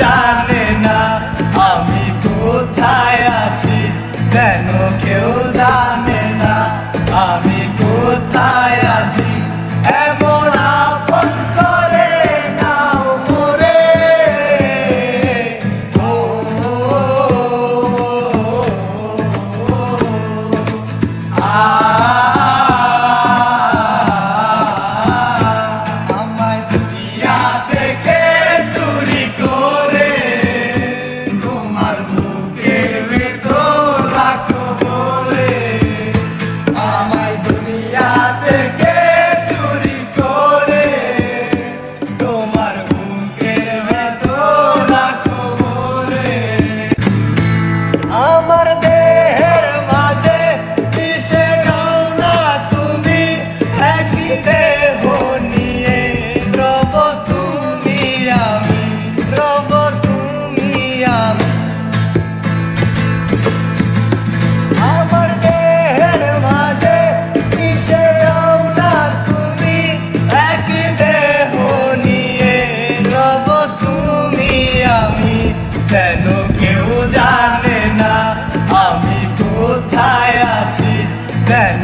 জানে না আমি কোথায় আছি যেন কেউ জানে না আমি কোথায় আছি এমন আপন করে নাও করে আ যেন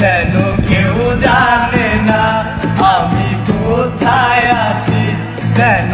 যেন কেউ জানে না আমি কোথায় আছি? যেন